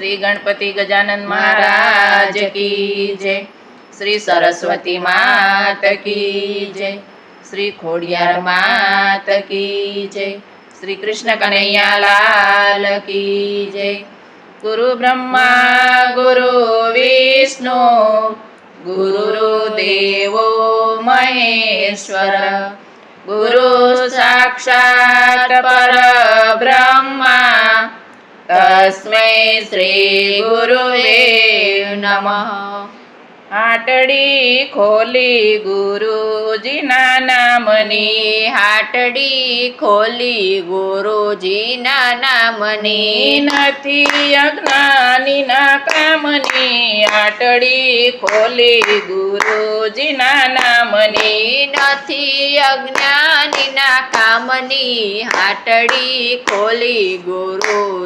શ્રી ગણપતિ ગજાનંદ મહારાજ કી જય. શ્રી સરસ્વતી માત કી જય. શ્રી ખોડિયાર માત કી જય. શ્રી કૃષ્ણ કનૈયા લાલ કી જય. ગુરુ બ્રહ્મા, ગુરુ વિષ્ણુ, ગુરુ દેવો મહેશ્વર. ગુરુ સાક્ષાત પરબ્રહ્મા. તસ્મૈ શ્રી ગુરુવે નમઃ હાટડી ખોલી ગુરુજીના નામની હાટડી ખોલી ગુરુજીના નામની નથી અજ્ઞાનીના કામની હાટડી ખોલી ગુરુજીના નામની નથી અજ્ઞાનીના કામની હાટડી ખોલી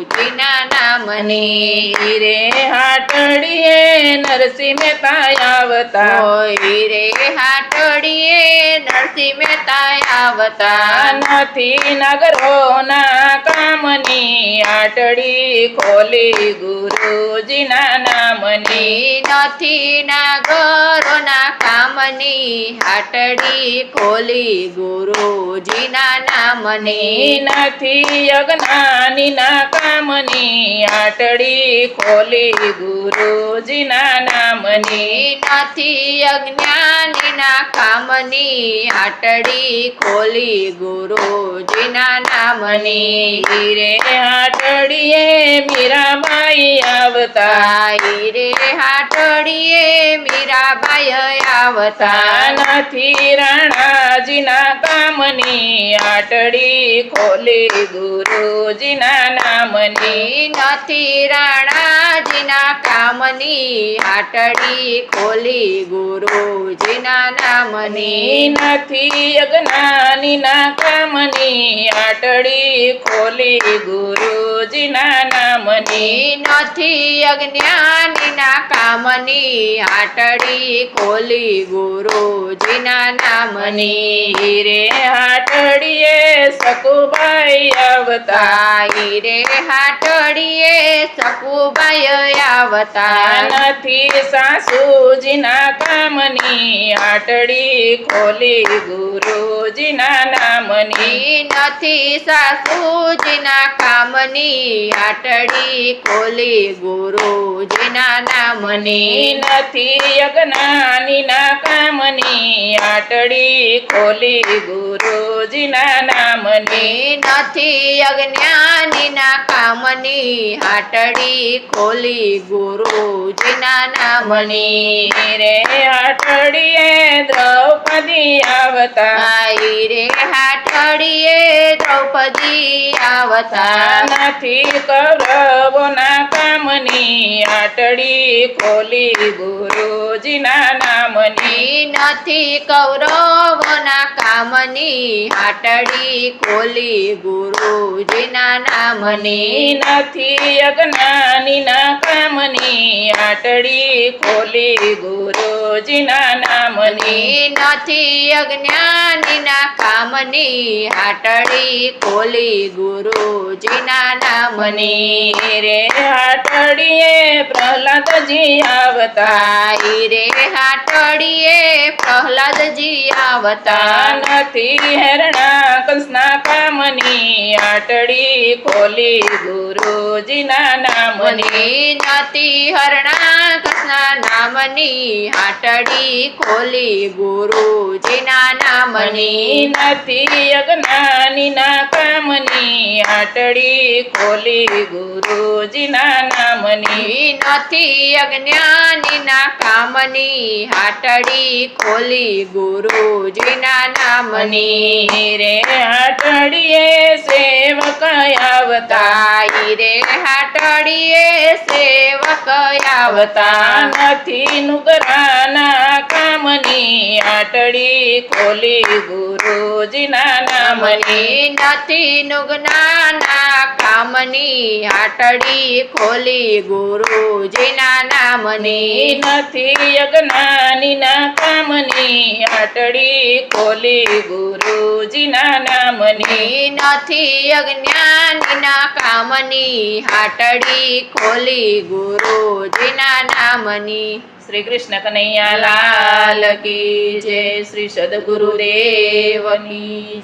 ગુરુજીના નામની રે હાટડીએ નરસિંહ મહેતા આવતા. હોય રે હાટડીએ નરસિંહ મહેતા આવતા. નથી નગરોના કામની આટડી ખોલી ગુરુજીના નામની. નથી નાગરોના કામની હાટડી ખોલી ગુરુજીના નામની. નથી અજ્ઞાનીના કામની આટડી ખોલી ગુરુજીના નામની નથી અજ્ઞાનીના કામની આટડી ખોલી ગુરુજીના નામની. રે આટડીએ મીરાબાઈ આવતા. રે હાટડીએ મીરાબાઈ આવતા. નથી રાણાજીના કામની આટડી ખોલી ગુરુજીના નામની. નથી રાણાજીના કામની આટડી ખોલી ગુરુજીના નામની. નથી અજ્ઞાનીના કામની આટડી ખોલી ગુરુજીના નામની. નથી અજ્ઞાનીના કામની આટડી ખોલી ગુરુજીના નામની. રે આટડીએ સકુભાઈ અવતાઈ રે રે હાટડીએ સકુબાઈ આવતા. નથી સાસુજીના કામની આટડી ખોલી ગુરુજીના નામની. નથી સાસુજીના કામની. આટડી ખોલી ગુરુજીના નામની. નથી યજ્ઞાનીના કામની. આટડી ખોલી ગુરુજીના નામની. નથી યજ્ઞાનીના કામની. આટડી ખોલી ગુરુજીના નામની. રે આટડીએ દ્રૌપદી આવતા. આઈ રે હાથડીએ દ્રૌપદી આવતા. નથી કૌરવોના કામની આટડી ખોલી ગુરુજીના નામની. નથી કૌરવોના કામની આટડી ખોલી ગુરુજીના નામની. નથી અજ્ઞાનીના કામની આટડી ખોલી ગુરુજીના નામની નથી અજ્ઞાનીના કામની હાટડી ખોલી ગુરુજીના નામની રે હાટડીએ પ્રહલાદજી આવતા રે હાટડીએ પ્રહલાદજી આવતા. નથી હેરણા કંસના કામની હાટડી ખોલી ગુરુજીના નામની. મની નથી હરણા કૃષ્ણ નામની હાટડી ખોલી ગુરુજીના નામની નથી અજ્ઞાનીના કામની હાટડી ખોલી ગુરુજીના નામની. નથી અજ્ઞાનીના કામની હાટડી ખોલી ગુરુજીના નામની. રે હાટડીએ સેવક આવતા. રે હાટડીએ સેવક આવતા. નથી નુગરાના કામની આટડી ખોલી ગુરુજીના નામની. નથી નુગનાના કામની હાટડી ખોલી ગુરુજીના નામની. નથી અજ્ઞાનીના કામની આટડી ખોલી ગુરુજીના નામની. નથી અજ્ઞાનીના કામની હાટડી ખોલી ગુરુજીના નામની. શ્રી કૃષ્ણ કનૈયા લાલ કી જય શ્રી સદગુરુદેવની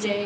જય.